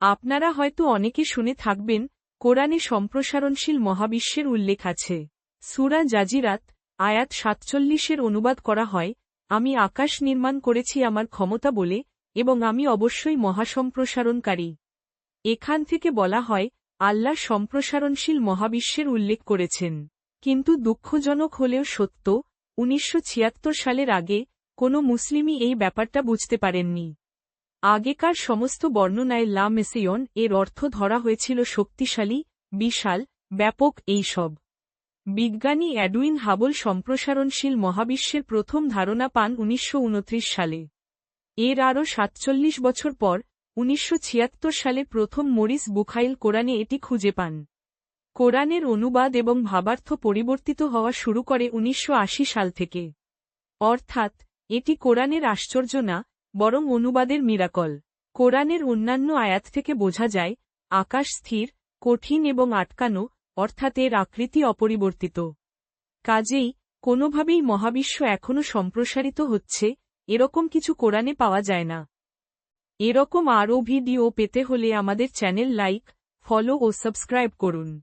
আপনারা হয়তো অনেকে শুনে থাকবেন, কোরআনে সম্প্রসারণশীল মহাবিশ্বের উল্লেখ আছে। সুরা জাজিরাত, আয়াত সাতচল্লিশের অনুবাদ করা হয়, আমি আকাশ নির্মাণ করেছি আমার ক্ষমতা বলে, এবং আমি অবশ্যই মহাসম্প্রসারণকারী। এখান থেকে বলা হয়, আল্লাহ সম্প্রসারণশীল মহাবিশ্বের উল্লেখ করেছেন। কিন্তু দুঃখজনক হলেও সত্য, উনিশশো ছিয়াত্তর সালের আগে কোনো মুসলিমই এই ব্যাপারটা বুঝতে পারেননি। আগেকার সমস্ত বর্ণনায় লা মেসেয়ন এর অর্থ ধরা হয়েছিল শক্তিশালী, বিশাল, ব্যাপক এইসব বিজ্ঞানী অ্যাডুইন হাবল সম্প্রসারণশীল মহাবিশ্বের প্রথম ধারণা পান উনিশশো উনত্রিশ সালে। এর আরও সাতচল্লিশ বছর পর, উনিশশো সালে প্রথম মরিস বুখাইল কোরআনে এটি খুঁজে পান। কোরআনের অনুবাদ এবং ভাবার্থ পরিবর্তিত হওয়া শুরু করে উনিশশো আশি সাল থেকে। অর্থাৎ, এটি কোরআনের আশ্চর্য না বরং অনুবাদের মিরাকল। কোরআনের অন্যান্য আয়াত থেকে বোঝা যায়, আকাশ স্থির, কঠিন এবং আটকানো, অর্থাৎ এর আকৃতি অপরিবর্তিত। কাজেই, কোনোভাবেই মহাবিশ্ব এখনও সম্প্রসারিত হচ্ছে, এরকম কিছু কোরআনে পাওয়া যায় না। এরকম আরও ভিডিও পেতে হলে আমাদের চ্যানেল লাইক, ফলো ও সাবস্ক্রাইব করুন।